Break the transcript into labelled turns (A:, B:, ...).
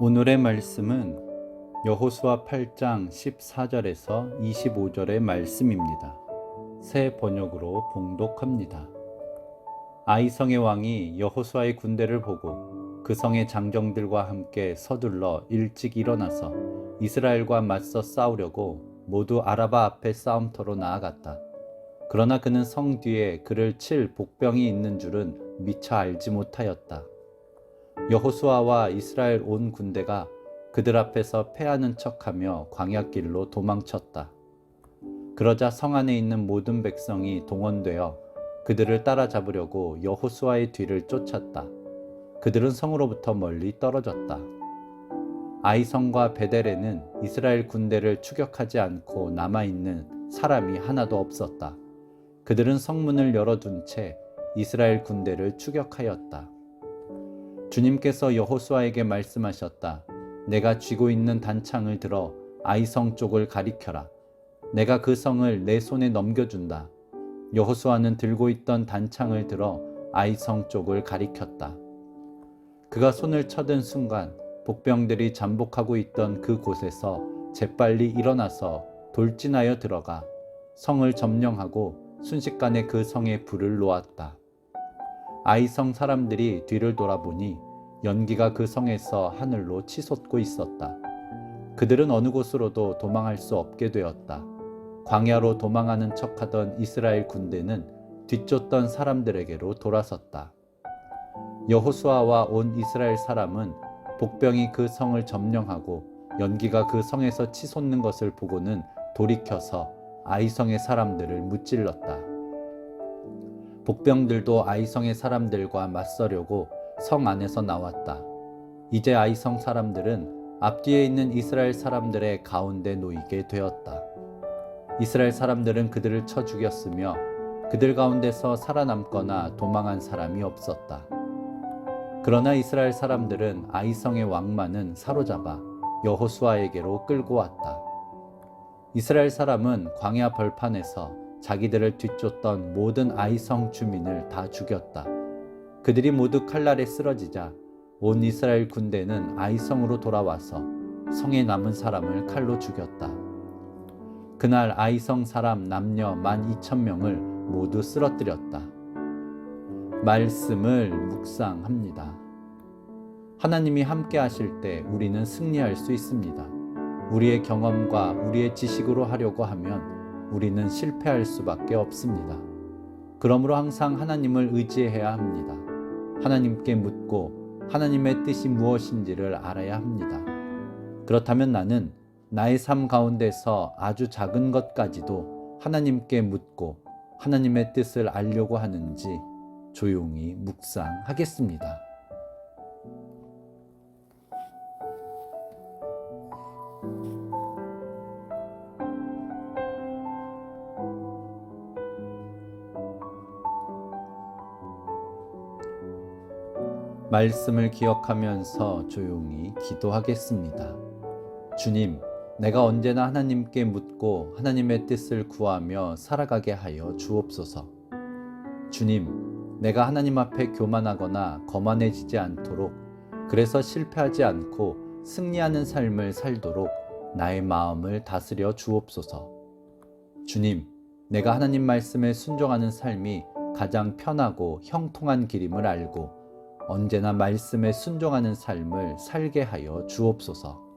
A: 오늘의 말씀은 여호수아 8장 14절에서 25절의 말씀입니다. 새 번역으로 봉독합니다. 아이성의 왕이 여호수아의 군대를 보고 그 성의 장정들과 함께 서둘러 일찍 일어나서 이스라엘과 맞서 싸우려고 모두 아라바 앞에 싸움터로 나아갔다. 그러나 그는 성 뒤에 그를 칠 복병이 있는 줄은 미처 알지 못하였다. 여호수아와 이스라엘 온 군대가 그들 앞에서 패하는 척하며 광야길로 도망쳤다. 그러자 성 안에 있는 모든 백성이 동원되어 그들을 따라잡으려고 여호수아의 뒤를 쫓았다. 그들은 성으로부터 멀리 떨어졌다. 아이성과 베델에는 이스라엘 군대를 추격하지 않고 남아 있는 사람이 하나도 없었다. 그들은 성문을 열어둔 채 이스라엘 군대를 추격하였다. 주님께서 여호수아에게 말씀하셨다. 내가 쥐고 있는 단창을 들어 아이성 쪽을 가리켜라. 내가 그 성을 내 손에 넘겨준다. 여호수아는 들고 있던 단창을 들어 아이성 쪽을 가리켰다. 그가 손을 쳐든 순간 복병들이 잠복하고 있던 그 곳에서 재빨리 일어나서 돌진하여 들어가 성을 점령하고 순식간에 그 성에 불을 놓았다. 아이성 사람들이 뒤를 돌아보니 연기가 그 성에서 하늘로 치솟고 있었다. 그들은 어느 곳으로도 도망할 수 없게 되었다. 광야로 도망하는 척하던 이스라엘 군대는 뒤쫓던 사람들에게로 돌아섰다. 여호수아와 온 이스라엘 사람은 복병이 그 성을 점령하고 연기가 그 성에서 치솟는 것을 보고는 돌이켜서 아이성의 사람들을 무찔렀다. 복병들도 아이성의 사람들과 맞서려고 성 안에서 나왔다. 이제 아이성 사람들은 앞뒤에 있는 이스라엘 사람들의 가운데 놓이게 되었다. 이스라엘 사람들은 그들을 쳐 죽였으며 그들 가운데서 살아남거나 도망한 사람이 없었다. 그러나 이스라엘 사람들은 아이성의 왕만은 사로잡아 여호수아에게로 끌고 왔다. 이스라엘 사람은 광야 벌판에서 자기들을 뒤쫓던 모든 아이성 주민을 다 죽였다. 그들이 모두 칼날에 쓰러지자 온 이스라엘 군대는 아이성으로 돌아와서 성에 남은 사람을 칼로 죽였다. 그날 아이성 사람 남녀 만 이천 명을 모두 쓰러뜨렸다. 말씀을 묵상합니다. 하나님이 함께 하실 때 우리는 승리할 수 있습니다. 우리의 경험과 우리의 지식으로 하려고 하면 우리는 실패할 수밖에 없습니다. 그러므로 항상 하나님을 의지해야 합니다. 하나님께 묻고 하나님의 뜻이 무엇인지를 알아야 합니다. 그렇다면 나는 나의 삶 가운데서 아주 작은 것까지도 하나님께 묻고 하나님의 뜻을 알려고 하는지 조용히 묵상하겠습니다. 말씀을 기억하면서 조용히 기도하겠습니다. 주님, 내가 언제나 하나님께 묻고 하나님의 뜻을 구하며 살아가게 하여 주옵소서. 주님, 내가 하나님 앞에 교만하거나 거만해지지 않도록 그래서 실패하지 않고 승리하는 삶을 살도록 나의 마음을 다스려 주옵소서. 주님, 내가 하나님 말씀에 순종하는 삶이 가장 편하고 형통한 길임을 알고 언제나 말씀에 순종하는 삶을 살게 하여 주옵소서.